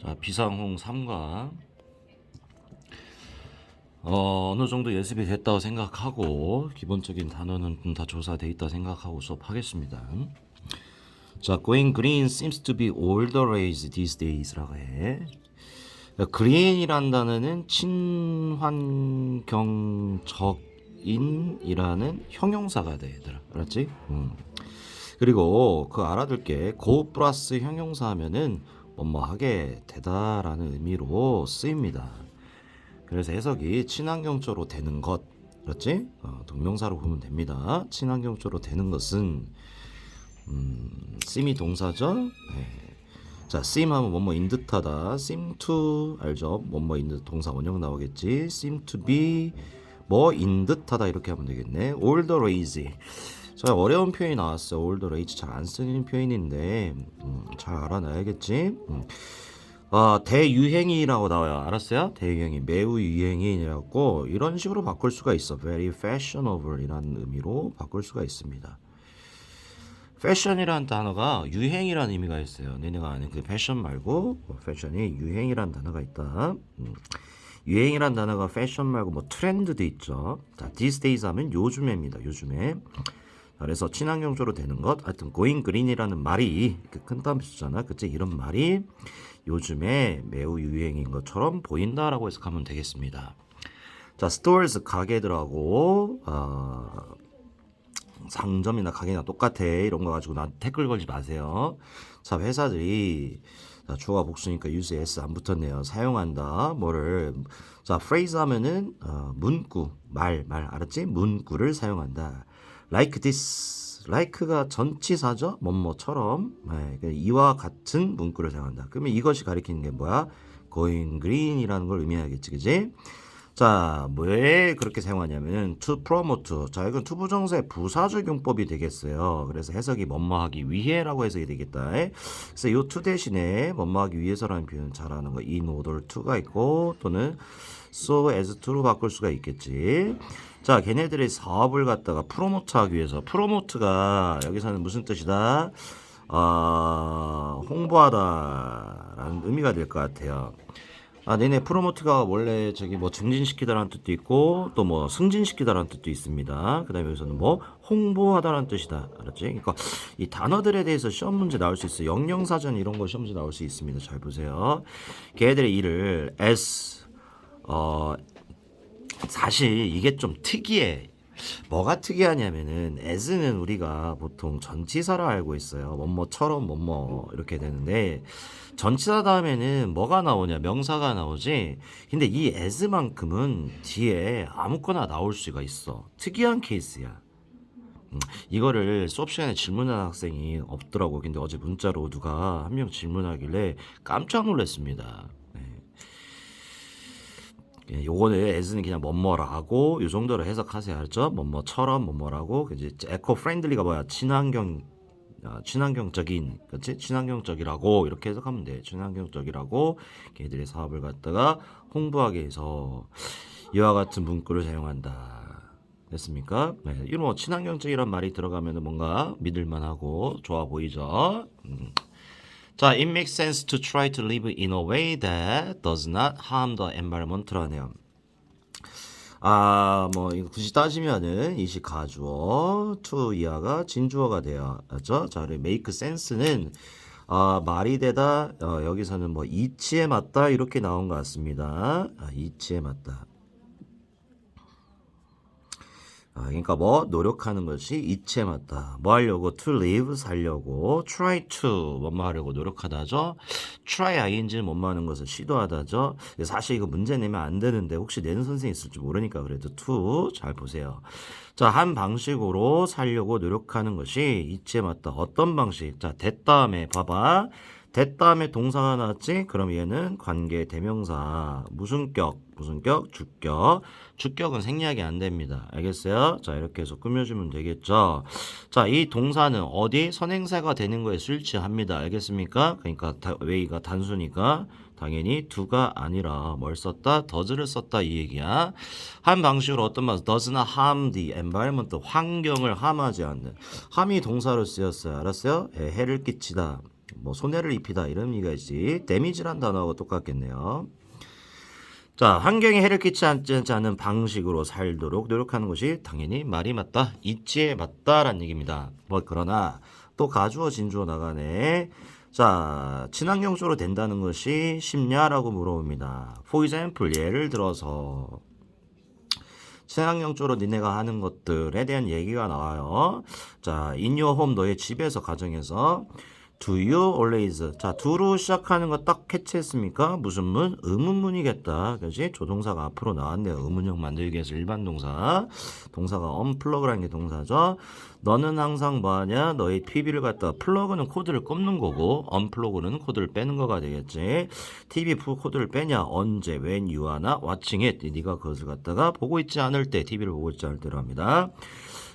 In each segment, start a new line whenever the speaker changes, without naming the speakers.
자, 비상홍 3과 어, 어느 정도 예습이 됐다고 생각하고 기본적인 단어는 다 조사돼 있다 생각하고 수업하겠습니다. 자, going green seems to be all the rage these days라고 해. green이란 단어는 친환경적인이라는 형용사가 돼, 얘들아. 알았지? 음. 그리고 그 알아둘 게 go 플러스 형용사 하면은 뭐뭐하게 되다라는 의미로 쓰입니다. 그래서 해석이 친환경적으로 되는 것, 그렇지? 어, 동명사로 보면 됩니다. 친환경적으로 되는 것은 음, seem이 동사죠. 네. 자, seem 하면 뭐뭐인 듯하다. seem 알죠? 뭐뭐인 듯 동사 원형 나오겠지. seem 뭐인 듯하다 이렇게 하면 되겠네. all the. 자, 어려운 표현이 나왔어요. the rage 잘안 쓰는 표현인데 음, 잘 알아놔야겠지. 음. 아, 대유행이라고 나와요. 알았어요? 대유행이 매우 유행이라고 이런 식으로 바꿀 수가 있어. very fashionable이라는 의미로 바꿀 수가 있습니다. 패션이라는 단어가 유행이라는 의미가 있어요. 너네가 아는 그 패션 말고 뭐 패션이 유행이라는 단어가 있다. 음. 유행이라는 단어가 패션 말고 뭐 트렌드도 있죠. 자, these days 하면 요즘에입니다. 요즘에. 그래서 친환경적으로 되는 것, 하여튼 going green이라는 말이 그큰 단어 쓰잖아. 그치? 이런 말이 요즘에 매우 유행인 것처럼 보인다라고 해석하면 되겠습니다. 자, stores 가게들하고 어, 상점이나 가게나 똑같아 이런 거 가지고 나 댓글 걸지 마세요. 자, 회사들이 자, 주어가 복수니까 use s 안 붙었네요. 사용한다. 뭐를 자, phrase 하면은 어, 문구, 말, 말 알았지? 문구를 사용한다. Like this, like가 전치사죠? 뭐뭐처럼 네, 그 이와 같은 문구를 사용한다. 그러면 이것이 가리키는 게 뭐야? going green이라는 걸 의미하겠지, 그지? 자, 왜 그렇게 사용하냐면 to promote. 자, 이건 투부정사의 부사적 용법이 되겠어요. 그래서 해석이 뭐뭐하기 위해라고 해석이 되겠다. 그래서 이 to 대신에 뭐뭐하기 위해서라는 표현 잘하는 거 in order to가 있고 또는 so as to로 바꿀 수가 있겠지. 자, 걔네들의 사업을 갖다가 프로모트하기 위해서 프로모트가 여기서는 무슨 뜻이다? 아, 홍보하다라는 의미가 될 것 같아요. 아, 네네 프로모트가 원래 저기 뭐 증진시키다라는 뜻도 있고 또 뭐 승진시키다라는 뜻도 있습니다. 그다음에 여기서는 뭐 홍보하다라는 뜻이다. 알았지? 그러니까 이 단어들에 대해서 시험 문제 나올 수 있어요. 영영 사전 이런 거 시험 문제 나올 수 있습니다. 잘 보세요. 걔들의 일을 as 어 사실 이게 좀 특이해. 뭐가 특이하냐면은 as는 우리가 보통 전치사로 알고 있어요. 뭐뭐처럼 뭐뭐 이렇게 되는데 전치사 다음에는 뭐가 나오냐 명사가 나오지. 근데 이 as만큼은 뒤에 아무거나 나올 수가 있어. 특이한 케이스야. 음, 이거를 수업 시간에 질문한 학생이 없더라고. 근데 어제 문자로 누가 한 명 질문하길래 깜짝 놀랐습니다. 네. 예, 요거는 as는 그냥 뭐뭐라고 요 정도로 해석하세요. 알죠? 뭐뭐처럼 뭐뭐라고 이제 에코 프렌들리가 뭐야? 친환경 아, 친환경적인 그렇지? 친환경적이라고 이렇게 해석하면 돼. 친환경적이라고 걔들의 사업을 갖다가 홍보하기 위해서 이와 같은 문구를 사용한다. 됐습니까? 네, 이런 뭐 친환경적이란 말이 들어가면 뭔가 믿을만하고 좋아 보이죠. 음. 자, it makes sense to try to live in a way that does not harm the environment라네요. 아, 뭐 이거 굳이 따지면은 이 시 가주어 to 이하가 진주어가 되어야죠. 자, 그리고 make sense는 아, 말이 되다 어, 여기서는 뭐 이치에 맞다 이렇게 나온 것 같습니다. 아, 이치에 맞다. 아, 그러니까 뭐 노력하는 것이 이치에 맞다. 뭐 하려고 to live 살려고 try to 뭐뭐 하려고 노력하다죠. try ing는 뭐뭐 하는 것을 시도하다죠. 사실 이거 문제 내면 안 되는데 혹시 내는 선생님 있을지 모르니까 그래도 to 잘 보세요. 자, 한 방식으로 살려고 노력하는 것이 이치에 맞다. 어떤 방식? 자, 됐 다음에 봐봐. 됐 다음에 동사가 나왔지? 그럼 얘는 관계 대명사 무슨 격? 무슨 격? 주격. 주격은 생략이 안 됩니다. 알겠어요? 자, 이렇게 해서 꾸며주면 되겠죠. 자, 이 동사는 어디 선행사가 되는 거에 수일치합니다. 알겠습니까? 그러니까 다, 웨이가 단수니까 당연히 두가 아니라 뭘 썼다? does를 썼다 이 얘기야. 한 방식으로 어떤 말 does not harm the environment 환경을 함하지 않는 함이 동사로 쓰였어요. 알았어요? 예, 해를 끼치다. 뭐 손해를 입히다 이런 있지. 데미지란 단어하고 똑같겠네요. 자, 환경에 해를 끼치지 않는 방식으로 살도록 노력하는 것이 당연히 말이 맞다, 이치에 맞다라는 얘기입니다. 뭐 그러나 또 가주어 진주어 나가네. 자, 친환경 쪽으로 된다는 것이 쉽냐라고 물어봅니다. For example, 예를 들어서 친환경 쪽으로 니네가 하는 것들에 대한 얘기가 나와요. 자, in your home 너의 집에서 가정에서 Do you always 자 do로 시작하는 거 딱 캐치했습니까? 무슨 문? 의문문이겠다. 그지? 조동사가 앞으로 나왔네요. 의문형 만들기 위해서 일반 동사. 동사가 unplug라는 게 동사죠. 너는 항상 뭐하냐? 너의 TV를 갖다 플러그는 코드를 꼽는 거고 unplug는 코드를 빼는 거가 되겠지. TV 코드를 빼냐? 언제? when you are watching it. 네가 그것을 갖다가 보고 있지 않을 때 TV를 보고 있지 않을 때로 합니다.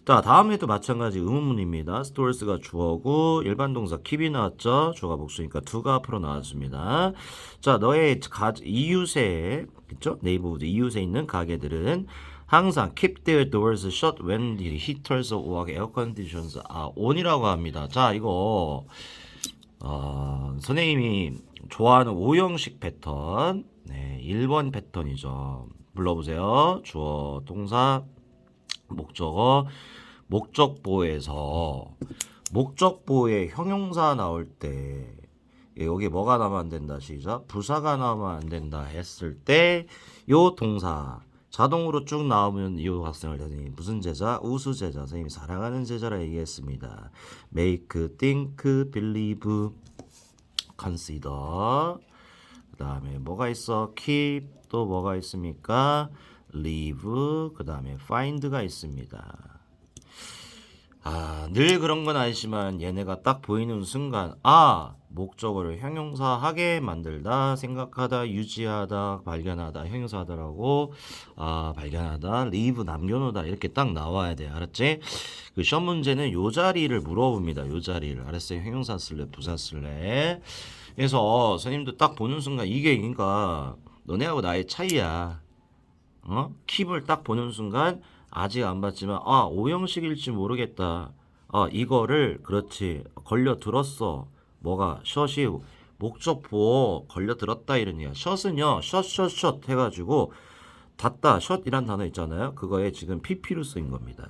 자, 다음에 도 마찬가지 의문문입니다. 스토어스가 주어고 일반 동사 킵이 나왔죠. 주어가 복수니까 두가 앞으로 나왔습니다. 자, 너의 가, 이웃에 그죠? 네이버우드 이웃에 있는 가게들은 항상 keep their doors shut when the heaters or air conditions are on이라고 합니다. 자, 이거 어, 선생님이 좋아하는 오형식 패턴 네, 1번 패턴이죠. 불러보세요. 주어, 동사, 목적어 목적보에서 목적보에 형용사 나올 때 여기 뭐가 나오면 안 된다 시작. 부사가 나오면 안 된다 했을 때 요 동사 자동으로 쭉 나오면 이 학생을 선생님 무슨 제자? 우수 제자 선생님이 사랑하는 제자라 얘기했습니다. Make think believe consider. 그 다음에 뭐가 있어? keep 또 뭐가 있습니까 leave 그 다음에 find가 있습니다 아, 늘 그런 건 아니지만 얘네가 딱 보이는 순간 아, 목적어를 형용사하게 만들다, 생각하다, 유지하다, 발견하다, 형용사하다라고 아, 발견하다, leave 남겨놓다 이렇게 딱 나와야 돼. 알았지? 그 시험 문제는 요 자리를 물어봅니다. 요 자리를. 알았어요? 형용사 쓸래, 부사 쓸래? 그래서 선생님도 딱 보는 순간 이게 그러니까 너네하고 나의 차이야. 어? 킵을 딱 보는 순간 아직 안 봤지만 아 오형식일지 모르겠다. 아 이거를 그렇지 걸려 들었어. 뭐가 셔이 목적 보호 걸려 들었다 이런 얘기야. 셔은요 셔셔셔 해가지고 닫다 셔이란 단어 있잖아요. 그거에 지금 PP로 쓰인 겁니다.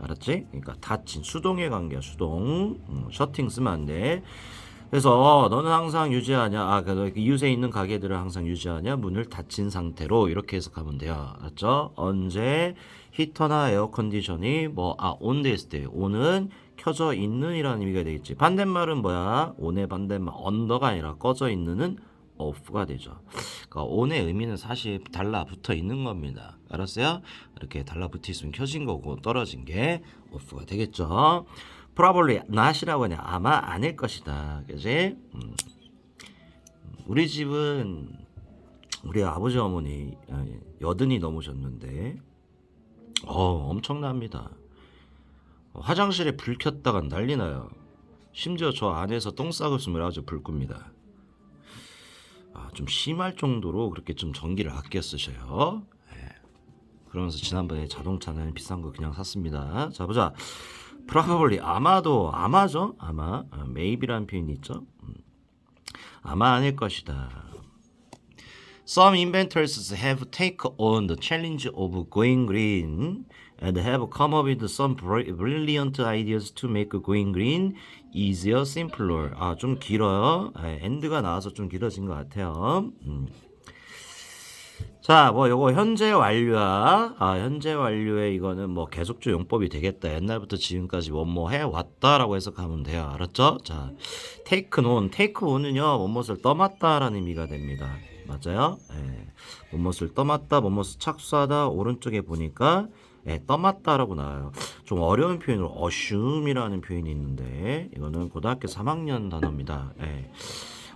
알았지? 그러니까 닫힌 수동의 관계야 수동 음, 셔팅 쓰면 안 돼. 그래서 너는 항상 유지하냐? 아, 그 이웃에 있는 가게들을 항상 유지하냐? 문을 닫힌 상태로 이렇게 해석하면 돼요. 알았죠? 언제 히터나 에어컨디션이 뭐 아, 온돼 있을 때 온은 켜져 있는이라는 의미가 되겠지. 반대말은 뭐야? 온의 반대말 언더가 아니라 꺼져 있는은 off가 되죠. 그러니까 on의 의미는 사실 달라붙어 있는 겁니다. 알았어요? 이렇게 달라붙어 있으면 켜진 거고 떨어진 게 off가 되겠죠. Probably not이라고 하냐 아마 아닐 것이다. 그지? 음. 우리 집은 우리 아버지 어머니 아, 여든이 넘으셨는데 어 엄청납니다. 화장실에 불 켰다가 난리 나요. 심지어 저 안에서 똥 싸고 있으면 아주 불 끕니다. 아, 좀 심할 정도로 그렇게 좀 전기를 아껴 쓰셔요. 예. 그러면서 지난번에 자동차는 비싼 거 그냥 샀습니다. 자 보자. Probably 아마도 아마죠. 아마 아, maybe라는 표현이 있죠. 음. 아마 아닐 것이다. Some inventors have taken on the challenge of going green and have come up with some bri- brilliant ideas to make going green easier, simpler. 아, 좀 길어요. 아, end가 나와서 좀 길어진 것 같아요. 음. 자, 뭐 요거 현재 완료야. 아, 현재 완료에 이거는 뭐 계속적 용법이 되겠다. 옛날부터 지금까지 뭐뭐 해 왔다라고 해석하면 돼요. 알았죠? 자, take on, take on은요, 뭐뭇을 떠맡다라는 의미가 됩니다. 맞아요? 예. 뭐뭇을 떠맡다, 뭐뭇을 착수하다. 오른쪽에 보니까 예, 떠맡다라고 나와요. 좀 어려운 표현으로 assume이라는 표현이 있는데 이거는 고등학교 3학년 단어입니다. 예.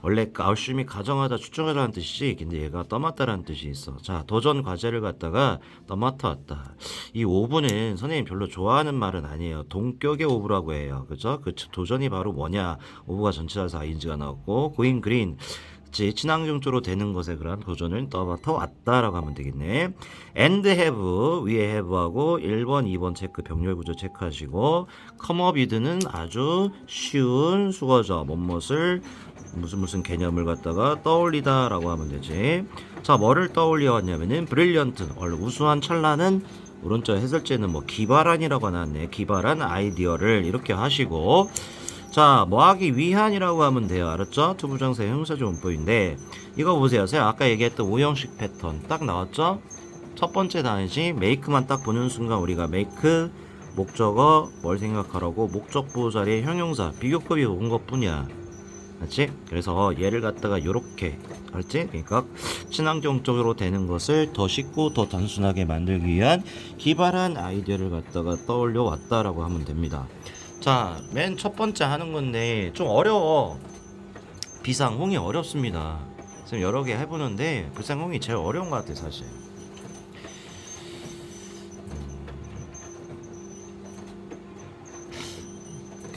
원래 아웃심이 가정하다 추정하다는 뜻이지 근데 얘가 떠맡다라는 뜻이 있어. 자 도전 과제를 갖다가 떠맡아 왔다. 이 오브는 선생님 별로 좋아하는 말은 아니에요. 동격의 오브라고 해요. 그죠? 그 도전이 바로 뭐냐? 오브가 전체라서 아인즈가 나왔고 고인 그린 왔지 친환경적으로 되는 것에 그런 도전을 떠맡아 왔다라고 하면 되겠네. and have 위에 have하고 1번, 2번 체크 병렬 구조 체크하시고 come up with는 아주 쉬운 수거죠. 뭐뭇을 무슨 무슨 개념을 갖다가 떠올리다라고 하면 되지. 자, 뭐를 떠올려 왔냐면은 brilliant 원래 우수한 찰나는 오른쪽 해설제는 뭐 기발한이라고 나왔네. 기발한 아이디어를 이렇게 하시고 자, 뭐 하기 위한이라고 하면 돼요. 알았죠? 투부정사 형사조 문법인데 이거 보세요. 제가 아까 얘기했던 오형식 패턴 딱 나왔죠? 첫 번째 단위지 make만 딱 보는 순간 우리가 make 목적어 뭘 생각하라고 목적보 자리에 형용사 비교법이 온 것뿐이야. 맞지? 그래서 얘를 갖다가 요렇게 알지? 그러니까 친환경 적으로 되는 것을 더 쉽고 더 단순하게 만들기 위한 기발한 아이디어를 갖다가 떠올려 왔다라고 하면 됩니다. 자, 맨 첫 번째 하는 건데 좀 어려워. 비상홍이 어렵습니다. 지금 여러 개 해보는데 비상홍이 제일 어려운 것 같아 사실.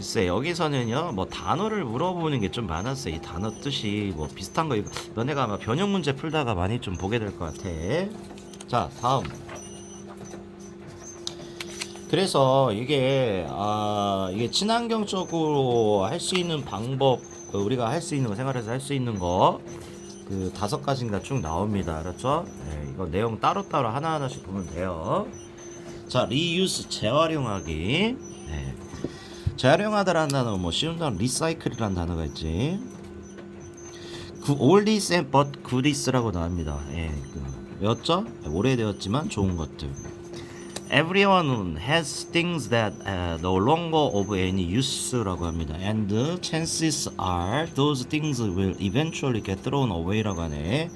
글쎄 여기서는요 뭐 단어를 물어보는 게 좀 많았어 이 단어 뜻이 뭐 비슷한 거 이거 너네가 아마 변형 문제 풀다가 많이 좀 보게 될 것 같아. 자 다음. 그래서 이게 아 이게 친환경적으로 할 수 있는 방법 그 우리가 할 수 있는 거 생활에서 할 수 있는 거 그 다섯 가지인가 쭉 나옵니다. 알았죠? 네, 이거 내용 따로따로 하나하나씩 보면 돼요. 자 리유스 재활용하기. 네. 재활용하다라는 단어 뭐 쉬운 단어 리사이클이라는 단어가 있지. 그 올디스 앤 but goodis라고 나옵니다. 예, 그, 외웠죠? 오래되었지만 좋은 것들. Everyone has things that uh, no longer of any use라고 합니다. And the chances are those things will eventually get thrown away라고 하네.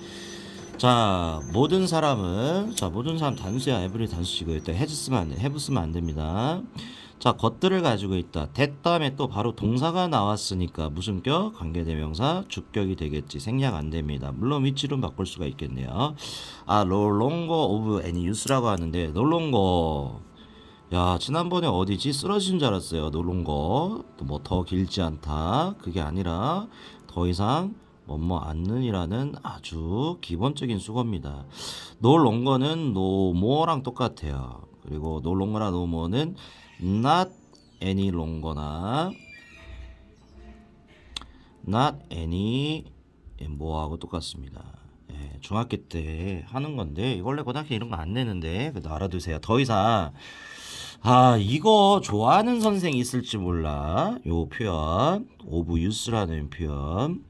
자, 모든 사람은 자, 모든 사람 단수야. every 단수시고 일단 has 쓰면 안 돼. have 쓰면 안 됩니다. 자, 것들을 가지고 있다. that 다음에 또 바로 동사가 나왔으니까 무슨 격? 관계대명사 주격이 되겠지. 생략 안 됩니다. 물론 위치로 바꿀 수가 있겠네요. 아, longer of any use라고 하는데 longer 야, 지난번에 어디지? 쓰러진 줄 알았어요. no longer 뭐더 길지 않다. 그게 아니라 더 이상 뭐뭐 않는이라는 아주 기본적인 수거입니다. no more랑 똑같아요. 그리고 no more는 not any longer나 not any 뭐하고 똑같습니다. 예, 중학교 때 하는 건데 이걸 내 고등학교 이런 거 안 내는데 그래도 알아두세요. 더 이상 아 이거 좋아하는 선생 있을지 몰라. 요 표현 오브 유스라는 표현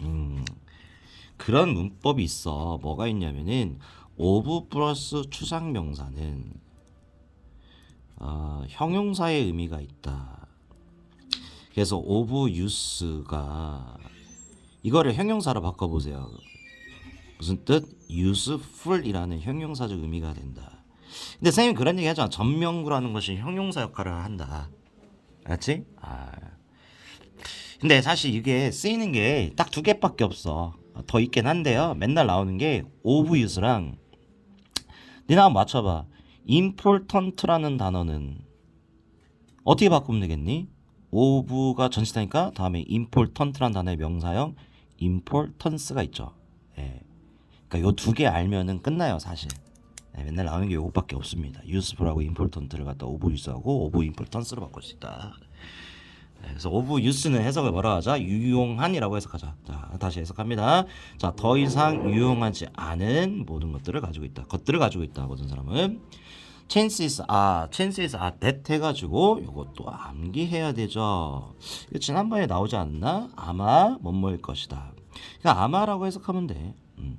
음, 그런 문법이 있어. 뭐가 있냐면은 오브 플러스 추상 명사는 어, 형용사의 의미가 있다. 그래서 오브 유스가 이거를 형용사로 바꿔보세요. 무슨 뜻? useful이라는 형용사적 의미가 된다. 근데 선생님 그런 얘기 하잖아. 전명구라는 것이 형용사 역할을 한다. 알았지? 아. 근데 사실 이게 쓰이는 게 딱 두 개밖에 없어. 더 있긴 한데요. 맨날 나오는 게 of use랑 니나 한번 맞춰봐. Important라는 단어는 어떻게 바꾸면 되겠니? of가 전치사니까 다음에 important라는 단어의 명사형 importance가 있죠. 예. 그러니까 요 두 개 알면은 끝나요, 사실. 네, 맨날 나오는 게 요것밖에 없습니다. useful하고 important를 갖다 of use하고 of importance로 바꿀 수 있다. 네, 그래서 of use는 해석을 뭐라 하자? 유용한이라고 해석하자. 자, 다시 해석합니다. 자, 더 이상 유용하지 않은 모든 것들을 가지고 있다. 것들을 가지고 있다. 모든 사람은 chances are, chances are that 해가지고 요것도 암기해야 되죠. 지난번에 나오지 않나? 아마 뭐뭐일 것이다. 그러니까 아마라고 해석하면 돼. 음.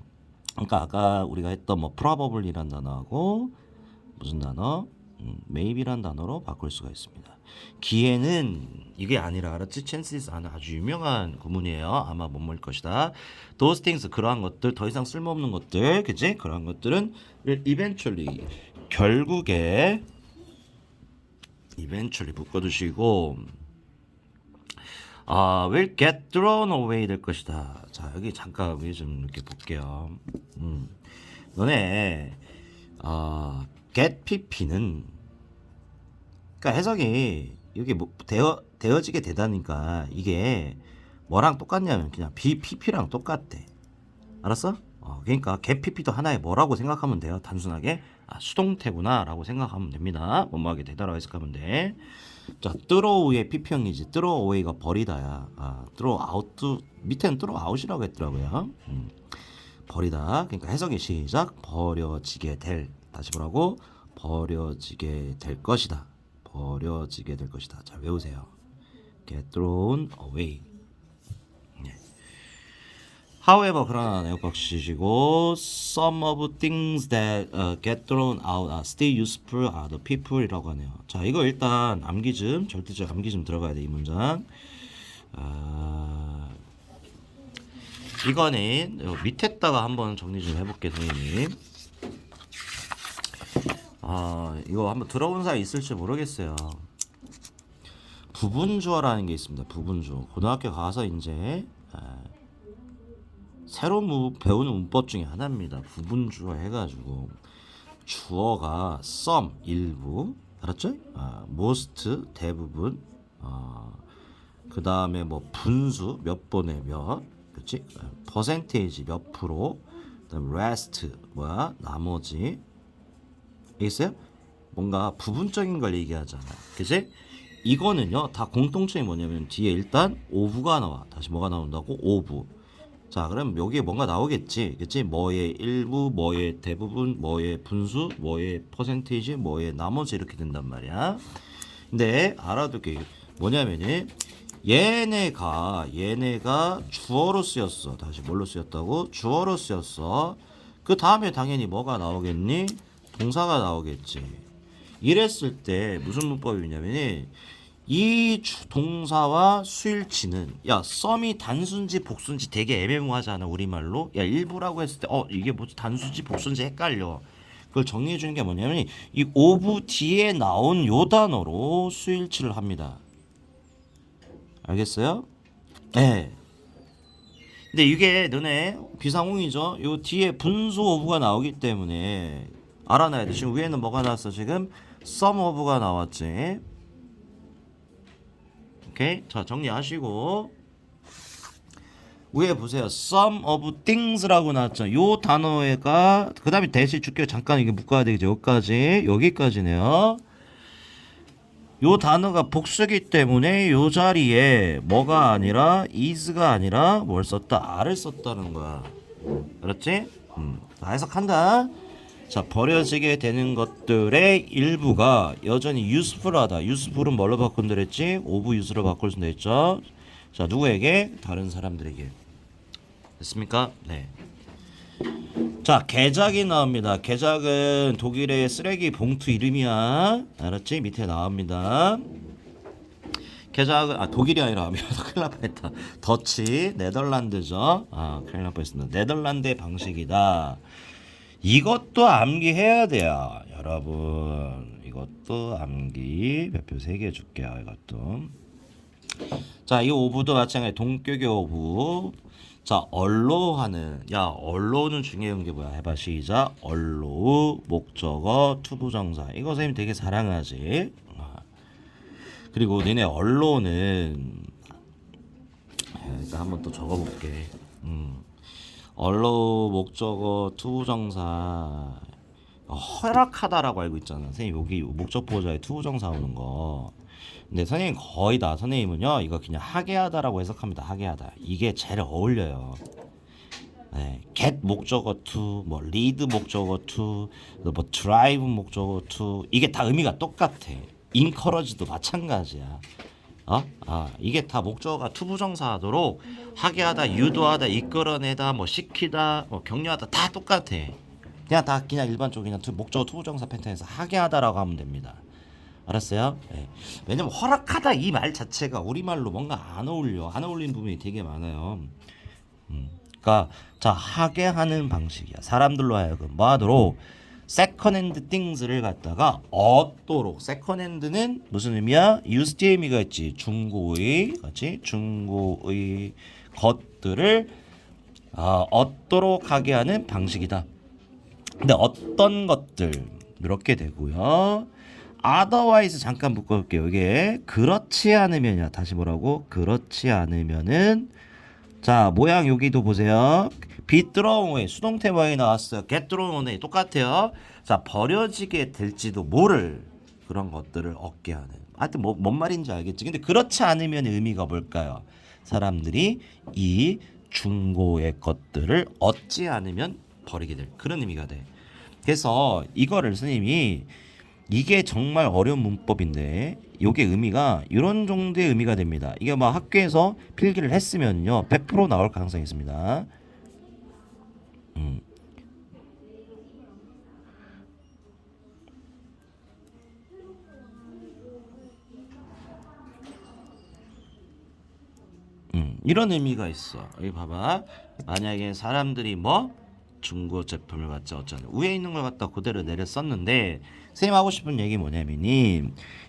그러니까 아까 우리가 했던 뭐 probably란 단어하고 무슨 단어? 음, maybe란 단어로 바꿀 수가 있습니다. 기회는 이게 아니라 알았지? chances are 아주 유명한 구문이에요. 아마 뭐뭐일 것이다. those things 그러한 것들 더 이상 쓸모없는 것들, 그지? 그러한 것들은 eventually 결국에 eventually 묶어두시고 아, will get thrown away 될 것이다. 자, 여기 잠깐 우리 좀 이렇게 볼게요. 음. 너네 아, get pp는 그러니까 해석이 이게 뭐 되어 되어지게 되다니까 이게 뭐랑 똑같냐면 그냥 BPP랑 똑같대. 알았어? 어, 그러니까 개PP도 하나의 뭐라고 생각하면 돼요. 단순하게 아, 수동태구나라고 생각하면 됩니다. 뭐뭐하게 되다라고 해석하면 돼. 자, throw 의 PP형이지. away가 버리다야. 아, out 밑에는 out이라고 했더라고요. 음, 버리다. 그러니까 해석의 시작. 버려지게 될. 다시 보라고. 버려지게 될 것이다. 버려지게 될 것이다. 자, 외우세요. get thrown away. However, 그러나 내역박시시고 some of things that uh, get thrown out are still useful are the people이라고 하네요. 자, 이거 일단 암기즘, 절대적 암기즘 들어가야 돼 이 문장. 아, 이거는 요 밑에다가 한번 정리 좀 해볼게 선생님. 아, 이거 한번 들어본 사람 있을지 모르겠어요. 부분주어라는 게 있습니다. 부분주어. 고등학교 가서 이제 아, 새로 무, 배우는 문법 중에 하나입니다. 부분주어 해가지고 주어가 some 일부 알았죠? 아, most 대부분 아, 그 다음에 뭐 분수 몇 번에 몇 그렇지? 퍼센테이지 몇 프로 그다음 rest 뭐야 나머지 있어요? 뭔가 부분적인 걸 얘기하잖아. 그지? 이거는요, 다 공통점이 뭐냐면 뒤에 일단 오브가 나와. 다시 뭐가 나온다고? 오브. 자, 그럼 여기에 뭔가 나오겠지. 그치? 뭐의 일부, 뭐의 대부분, 뭐의 분수, 뭐의 퍼센테이지, 뭐의 나머지 이렇게 된단 말이야. 근데 알아둘 게 뭐냐면은 얘네가 얘네가 주어로 쓰였어. 다시 뭘로 쓰였다고? 주어로 쓰였어. 그 다음에 당연히 뭐가 나오겠니? 동사가 나오겠지. 이랬을 때 무슨 문법이냐면은 이 주- 동사와 수일치는 야 썸이 단순지 복순지 되게 애매모하잖아 우리말로 야 일부라고 했을 때 어 이게 뭐지 단순지 복순지 헷갈려 그걸 정리해 주는 게 뭐냐면 이 오브 뒤에 나온 요 단어로 수일치를 합니다 알겠어요? 네. 근데 이게 너네 비상홍이죠. 요 뒤에 분수 오브가 나오기 때문에 알아놔야 돼. 지금 위에는 뭐가 나왔어? 지금 썸 오브가 나왔지. 오케이. 자, 정리하시고 위에 보세요. Some of things라고 나왔죠. 요 단어가 그 다음에 대시 줄게요. 잠깐 이게 묶어야 되겠죠. 여기까지 여기까지네요. 요 단어가 복수기 때문에 요 자리에 뭐가 아니라 is가 아니라 뭘 썼다? r을 썼다는 거야. 알았지? 음. 자, 해석한다. 자, 버려지게 되는 것들의 일부가 여전히 useful하다. useful은 뭘로 바꾼다 그랬지? of use로 바꿀 수도 있죠. 자, 누구에게? 다른 사람들에게. 됐습니까? 네. 자, 개작이 나옵니다. 개작은 독일의 쓰레기 봉투 이름이야. 알았지? 밑에 나옵니다. 개작은 아 독일이 아니라 큰일 날 뻔했다. 더치 네덜란드죠. 아 큰일 날 뻔했습니다. 네덜란드의 방식이다. 이것도 암기해야 돼요, 여러분. 이것도 암기 몇표 3개 줄게요. 이것도. 자, 이 오브도 마찬가지 동격의 오브. 자, 언로하는 야, 언로는 중요한 게 뭐야? 해봐 시작. 언로 목적어 투부정사. 이거 선생님 되게 사랑하지. 아. 그리고 너네 언로는 일단 한번 또 적어볼게. 음. 언로 목적어 투부정사 어, 허락하다라고 알고 있잖아. 선생님 여기 목적 보호자에 투부정사 오는 거. 근데 선생님 거의 다 선생님은요 이거 그냥 하게 하다라고 해석합니다. 하게 하다. 이게 제일 어울려요. 네, get 목적어 to, 뭐 lead 목적어 to, 뭐 drive 목적어 to 이게 다 의미가 똑같아. encourage도 마찬가지야. 어? 아 이게 다 목적어가 투부정사하도록 하게 하다, 유도하다, 이끌어내다, 뭐 시키다, 뭐 격려하다 다 똑같아. 그냥 다 그냥 투- 목적어 투부정사 패턴에서 하게 하다라고 하면 됩니다. 알았어요? 예. 왜냐면 허락하다 이 말 자체가 우리말로 뭔가 안 어울려. 안 어울리는 부분이 되게 많아요. 음. 그러니까 자 하게 하는 방식이야. 사람들로 하여금 뭐 하도록 세컨핸드 things를 갖다가 얻도록 세컨핸드는 무슨 의미야? used 의미가 있지. 중고의 같이 중고의 것들을 아, 얻도록 하게 하는 방식이다. 근데 어떤 것들 이렇게 되고요. otherwise 잠깐 묶어볼게요. 이게 그렇지 않으면이야. 다시 뭐라고? 그렇지 않으면은 자 모양 여기도 보세요. Be thrown away 수동태 모양이 나왔어요. get thrown away 똑같아요. 자 버려지게 될지도 모를 그런 것들을 얻게 하는. 하여튼 뭐, 뭔 말인지 알겠지. 근데 그렇지 않으면 의미가 뭘까요? 사람들이 이 중고의 것들을 얻지 않으면 버리게 될 그런 의미가 돼. 그래서 이거를 선생님이 이게 정말 어려운 문법인데 요게 의미가 이런 정도의 의미가 됩니다. 이게 막 학교에서 필기를 했으면요 100% 나올 가능성이 있습니다. 음. 음, 이런 의미가 있어. 여기 봐봐. 만약에 사람들이 뭐 중고 제품을 갖자 어쩌냐 위에 있는 걸 갖다 그대로 내려 썼는데 쌤 하고 싶은 얘기 뭐냐면이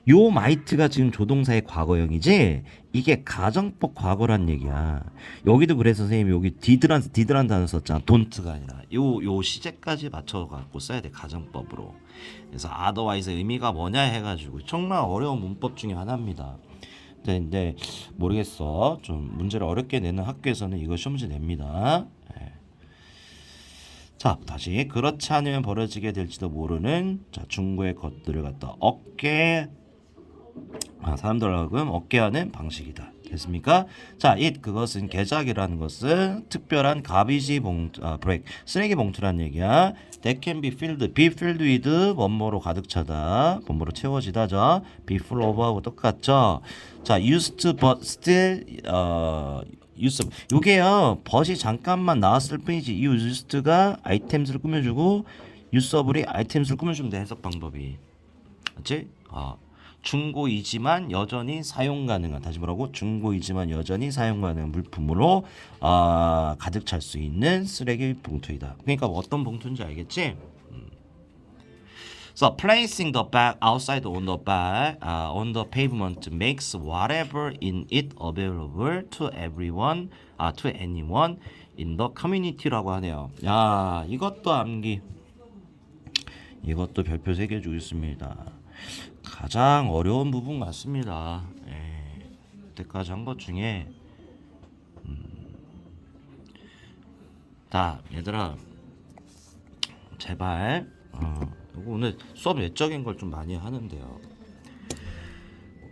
요 마이트가 지금 조동사의 과거형이지 이게 가정법 과거란 얘기야. 여기도 그래서 선생님이 여기 디드란 디드란 단어 썼잖아. 돈트가 아니라. 요 요 시제까지 맞춰 갖고 써야 돼 가정법으로. 그래서 otherwise 의미가 뭐냐 해가지고 정말 어려운 문법 중에 하나입니다. 네, 근데 모르겠어. 좀 문제를 어렵게 내는 학교에서는 이거 시험 문제 냅니다. 예. 자 다시 그렇지 않으면 벌어지게 될지도 모르는 자 중고의 것들을 갖다 얻게 아, 사람들 하금 얻게 하는 방식이다. 됐습니까? 자, it 그것은 개작이라는 것은 특별한 가비지 봉투, 아, 브레이크 쓰레기 봉투라는 얘기야. That can be filled, be filled with 뭐뭐로 가득 차다, 뭐뭐로 채워지다죠. Be full of하고 똑같죠. 자, used but still 어, used. 요게요, but이 잠깐만 나왔을 뿐이지. 이 used가 아이템스를 꾸며주고 use업이 아이템스를 꾸며주면 돼 해석 방법이. 맞지? 어. 중고이지만 여전히 사용 가능한 다시 뭐라고 중고이지만 여전히 사용 가능한 물품으로 아 가득 찰 수 있는 쓰레기 봉투이다. 그러니까 뭐 어떤 봉투인지 알겠지? 음. So placing the bag outside on the bag uh, on the pavement makes whatever in it available to everyone, uh, to anyone in the community라고 하네요. 야 이것도 암기. 이것도 별표 3개 주고 있습니다. 가장 어려운 부분 같습니다. 예, 그때까지 한 것 중에 음, 자 얘들아 제발 어, 이거 오늘 수업 외적인 걸 좀 많이 하는데요.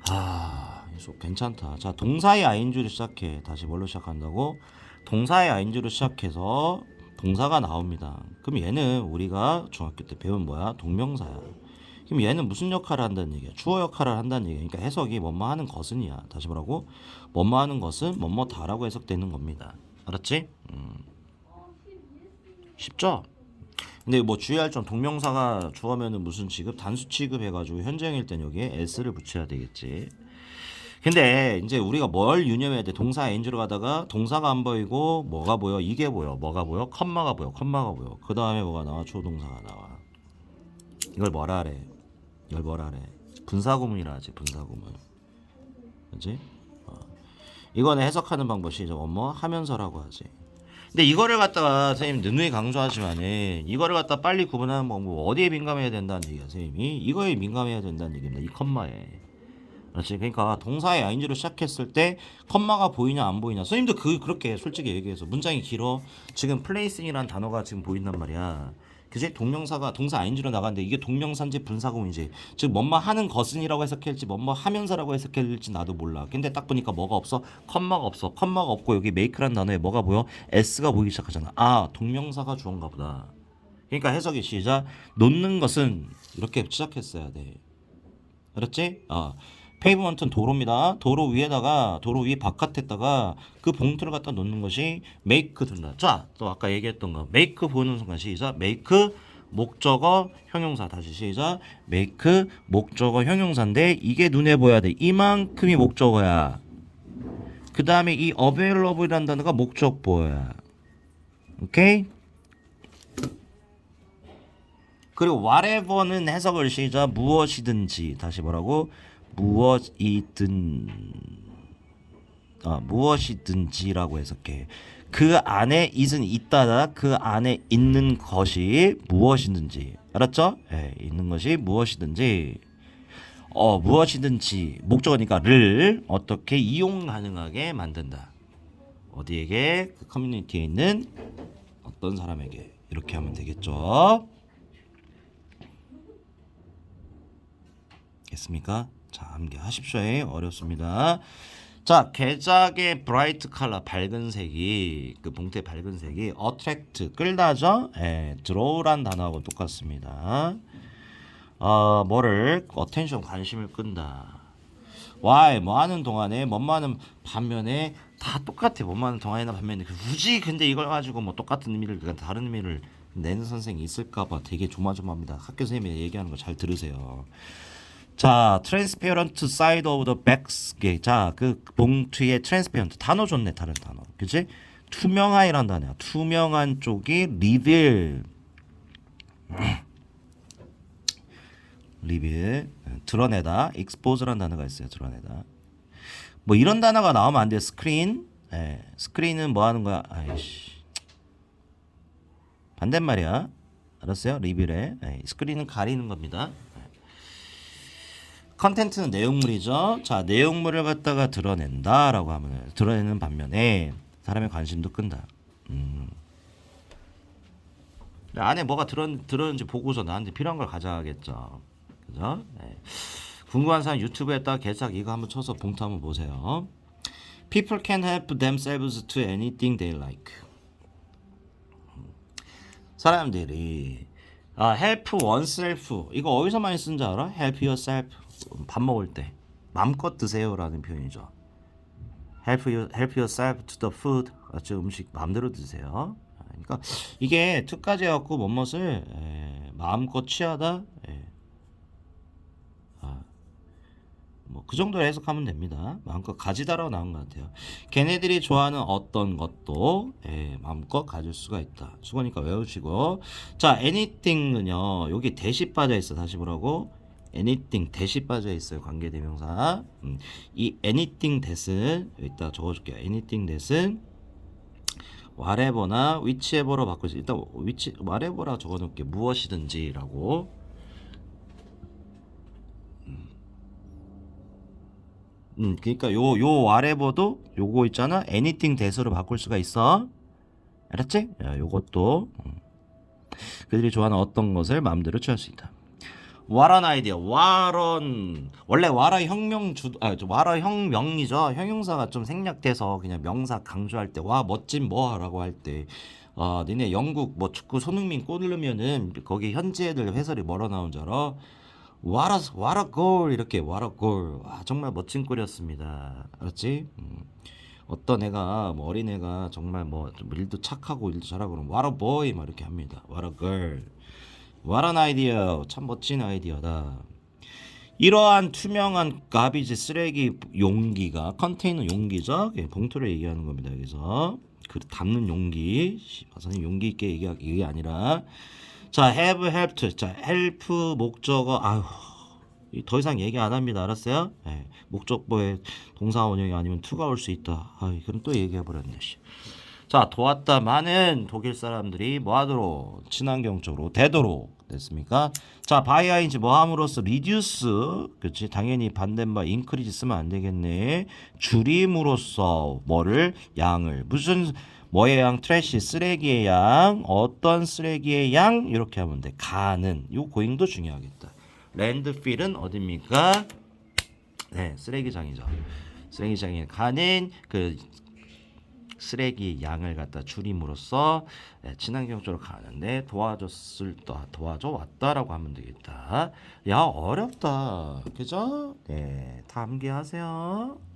아, 이 수업 괜찮다. 자 동사의 아인주를 시작해. 다시 뭘로 시작한다고? 동사의 아인주를 시작해서 동사가 나옵니다. 그럼 얘는 우리가 중학교 때 배운 뭐야? 동명사야. 그럼 얘는 무슨 역할을 한다는 얘기야? 주어 역할을 한다는 얘기야. 그러니까 해석이 뭐뭐 하는 것은이야. 다시 뭐라고? 뭐뭐 하는 것은 뭐뭐 다라고 해석되는 겁니다. 알았지? 음. 쉽죠? 근데 뭐 주의할 점 동명사가 주어면은 무슨 취급 단수 취급 해가지고 현재형일 땐 여기에 s를 붙여야 되겠지. 근데 이제 우리가 뭘 유념해야 돼? 동사 엔주로 가다가 동사가 안 보이고 뭐가 보여? 이게 보여. 뭐가 보여? 컴마가 보여. 컴마가 보여. 그 다음에 뭐가 나와? 조동사가 나와. 이걸 뭐라 하래? 이걸 뭐라 하래? 분사구문이라 하지. 분사구문. 그지? 어. 이거는 해석하는 방법이 이제 뭐뭐 하면서라고 하지. 근데 이거를 갖다가 선생님 누누이 강조하지만은 이거를 갖다 빨리 구분하는 방법 어디에 민감해야 된다는 얘기야 선생님이? 이거에 민감해야 된다는 얘기입니다 이 컴마에. 그렇지? 그러니까 동사의 아인지로 시작했을 때 컴마가 보이냐 안 보이냐. 선생님도 그 그렇게 솔직히 얘기해서 문장이 길어. 지금 플레이싱이라는 단어가 지금 보인단 말이야 그지 동명사가 동사 아인지로 나가는데 이게 동명사인지 분사구문인지 즉 뭐뭐 하는 것은이라고 해석할지 뭐뭐 하면서라고 해석할지 나도 몰라. 근데 딱 보니까 뭐가 없어? 컴마가 없어. 컴마가 없고 여기 메이크라는 단어에 뭐가 보여? s가 보이기 시작하잖아. 아 동명사가 주어인가 보다. 그러니까 해석이 시작. 놓는 것은 이렇게 시작했어야 돼. 알았지? 어. 페이브먼트는 도로입니다. 도로 위에다가 도로 위 바깥에다가 그 봉투를 갖다 놓는 것이 메이크 든다. 자, 또 아까 얘기했던 거 메이크 보는 순간 시작. 메이크 목적어 형용사 다시 시작. 메이크 목적어 형용사인데 이게 눈에 보여야 돼. 이만큼이 목적어야. 그 다음에 이 available이라는 단어가 목적보야. 오케이? 그리고 whatever는 해석을 시작 무엇이든지 다시 뭐라고 무엇이든 아 무엇이든지라고 해석해 그 안에 is은 있다다 그 안에 있는 것이 무엇이든지 알았죠? 예, 있는 것이 무엇이든지 어 무엇이든지 목적어니까를 어떻게 이용 가능하게 만든다. 어디에게 그 커뮤니티에 있는 어떤 사람에게 이렇게 하면 되겠죠. 됐습니까? 자, 함께 하십시오. 어렵습니다. 자, 개작의 브라이트 컬러 밝은 색이 그 봉태 밝은 색이 attract 끌다죠. 예, draw란 단어하고 똑같습니다. 어, 뭐를 attention 관심을 끈다. why 뭐 하는 동안에 뭐뭐 하는 반면에 다 똑같아. 뭐뭐 하는 동안이나 반면에 굳이 근데 이걸 가지고 뭐 똑같은 의미를 그러니까 다른 의미를 내는 선생이 있을까봐 되게 조마조마합니다. 학교 선생님이 얘기하는 거 잘 들으세요. 자, transparent side of the back. 자, 그 봉투의 transparent 단어 좋네, 다른 단어. 그지? 투명한이란 단어야. 투명한 쪽이 reveal. reveal. 드러내다. expose란 단어가 있어요. 드러내다. 뭐 이런 단어가 나오면 안 돼. 스크린. 예. 스크린은 뭐 하는 거야? 아이씨. 반대말이야. 알았어요? 리뷰에. 예. 스크린은 가리는 겁니다. 컨텐츠는 내용물이죠. 자, 내용물을 갖다가 드러낸다라고 하면 드러내는 반면에 사람의 관심도 끈다. 음. 안에 뭐가 들어 들었는지 보고서 나한테 필요한 걸 가져가겠죠. 그죠? 네. 궁금한 사람 유튜브에다 개작 이거 한번 쳐서 봉투 한번 보세요. People can help themselves to anything they like. 사람들이 아, help oneself 이거 어디서 많이 쓴 줄 알아? help yourself 밥 먹을 때 마음껏 드세요라는 표현이죠. help you help yourself to the food 같이 음식 마음대로 드세요. 그러니까 이게 투까지 해갖고 에, 마음껏 취하다 예. 아, 뭐그 정도로 해석하면 됩니다. 마음껏 가지다라고 나온 것 같아요. 걔네들이 좋아하는 어떤 것도 예, 마음껏 가질 수가 있다. 수고니까 외우시고 자 anything은요 여기 대시 빠져 있어 다시 보라고 anything 대시 빠져 있어요 관계 대명사. 음, 이 anything that은 여기다 적어 줄게요. anything that은 whatever나 whichever로 수 일단 which whatever라 적어 놓을게. 무엇이든지라고. 음, 그러니까 요 요 whatever도 요거 있잖아. anything that으로 바꿀 수가 있어. 알았지? 야, 요것도. 음. 그들이 좋아하는 어떤 것을 마음대로 취할 수 있다. 와란 아이디어. 와런. 원래 와라 혁명 주 아, 저 와라 혁명이죠. 형용사가 좀 생략돼서 그냥 명사 강조할 때 와 멋진 뭐라고 할때 아, 니네 영국 뭐 축구 손흥민 골 넣으면은 거기 현지 애들 해설이 뭐라 나온 줄 알아? 와라 와라 골. 이렇게 와라 골와 정말 멋진 골이었습니다. 알았지? 음. 어떤 애가 뭐 어린 애가 정말 뭐좀 일도 착하고 일도 잘하고 그러면 와라 보이 막 이렇게 합니다. 와라 걸 An idea. 참 멋진 아이디어다. 이러한 투명한 가비지 쓰레기 용기가 컨테이너 용기죠. 예, 봉투를 얘기하는 겁니다. 여기서 그 담는 용기. 선생님 용기 있게 얘기하 이게 아니라 자 have helped. 자 help 목적어 아휴 이더 이상 얘기 안 합니다. 알았어요? 예, 목적보에 동사 원형이 아니면 to가 올 수 있다. 아, 그럼 또 얘기해 버렸네. 씨. 자 도왔다 많은 독일 사람들이 뭐하도록 친환경 쪽으로 되도록 됐습니까? 자 바이아인지 뭐함으로써 리듀스 그렇지 당연히 반대말 인크리지 쓰면 안 되겠네. 줄임으로써 뭐를? 양을. 무슨 뭐의 양? 트래시 쓰레기의 양. 어떤 쓰레기의 양? 이렇게 하면 돼. 가는. 요 고잉도 중요하겠다. 랜드필은 어딥니까? 네 쓰레기장이죠. 쓰레기장에 가는 그 쓰레기 양을 갖다 줄임으로써 예, 친환경 쪽으로 가는데 도와줬을 도와줘 왔다라고 하면 되겠다. 야 어렵다, 그죠? 네, 다 암기하세요.